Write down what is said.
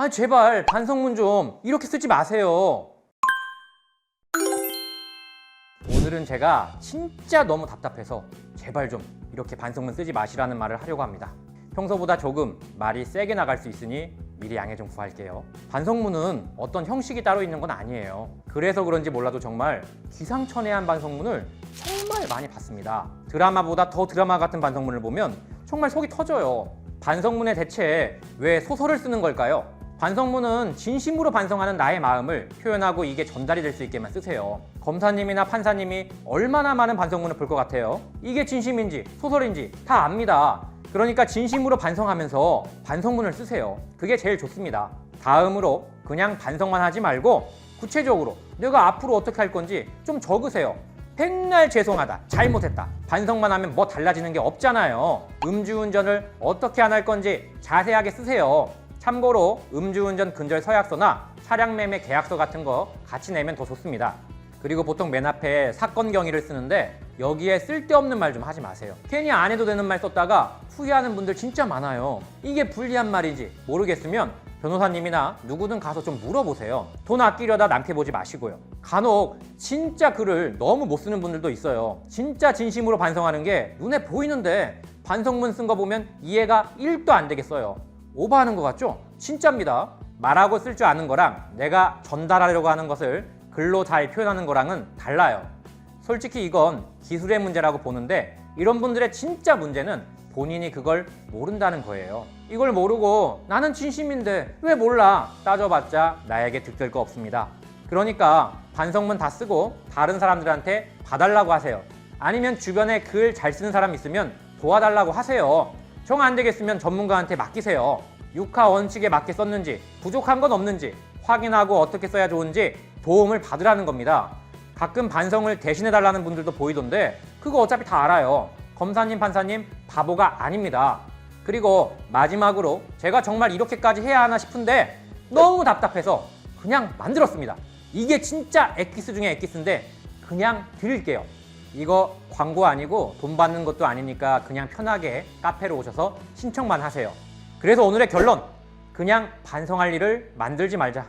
아 제발 반성문 좀 이렇게 쓰지 마세요. 오늘은 제가 진짜 너무 답답해서 제발 좀 이렇게 반성문 쓰지 마시라는 말을 하려고 합니다. 평소보다 조금 말이 세게 나갈 수 있으니 미리 양해 좀 구할게요. 반성문은 어떤 형식이 따로 있는 건 아니에요. 그래서 그런지 몰라도 정말 기상천외한 반성문을 정말 많이 봤습니다. 드라마보다 더 드라마 같은 반성문을 보면 정말 속이 터져요. 반성문에 대체 왜 소설을 쓰는 걸까요? 반성문은 진심으로 반성하는 나의 마음을 표현하고 이게 전달이 될 수 있게만 쓰세요. 검사님이나 판사님이 얼마나 많은 반성문을 볼 것 같아요? 이게 진심인지 소설인지 다 압니다. 그러니까 진심으로 반성하면서 반성문을 쓰세요. 그게 제일 좋습니다. 다음으로 그냥 반성만 하지 말고 구체적으로 내가 앞으로 어떻게 할 건지 좀 적으세요. 백날 죄송하다, 잘못했다. 반성만 하면 뭐 달라지는 게 없잖아요. 음주운전을 어떻게 안 할 건지 자세하게 쓰세요. 참고로 음주운전 근절 서약서나 차량 매매 계약서 같은 거 같이 내면 더 좋습니다. 그리고 보통 맨 앞에 사건 경위를 쓰는데 여기에 쓸데없는 말 좀 하지 마세요. 괜히 안 해도 되는 말 썼다가 후회하는 분들 진짜 많아요. 이게 불리한 말인지 모르겠으면 변호사님이나 누구든 가서 좀 물어보세요. 돈 아끼려다 남캐보지 마시고요. 간혹 진짜 글을 너무 못 쓰는 분들도 있어요. 진짜 진심으로 반성하는 게 눈에 보이는데 반성문 쓴 거 보면 이해가 1도 안 되겠어요. 오버하는 것 같죠? 진짜입니다. 말하고 쓸 줄 아는 거랑 내가 전달하려고 하는 것을 글로 잘 표현하는 거랑은 달라요. 솔직히 이건 기술의 문제라고 보는데 이런 분들의 진짜 문제는 본인이 그걸 모른다는 거예요. 이걸 모르고 나는 진심인데 왜 몰라? 따져봤자 나에게 득될 거 없습니다. 그러니까 반성문 다 쓰고 다른 사람들한테 봐달라고 하세요. 아니면 주변에 글 잘 쓰는 사람 있으면 도와달라고 하세요. 정 안 되겠으면 전문가한테 맡기세요. 육하 원칙에 맞게 썼는지 부족한 건 없는지 확인하고 어떻게 써야 좋은지 도움을 받으라는 겁니다. 가끔 반성을 대신해 달라는 분들도 보이던데 그거 어차피 다 알아요. 검사님, 판사님 바보가 아닙니다. 그리고 마지막으로 제가 정말 이렇게까지 해야 하나 싶은데 너무 답답해서 그냥 만들었습니다. 이게 진짜 엑기스 중에 엑기스인데 그냥 드릴게요. 이거 광고 아니고 돈 받는 것도 아니니까 그냥 편하게 카페로 오셔서 신청만 하세요. 그래서 오늘의 결론 그냥 반성할 일을 만들지 말자.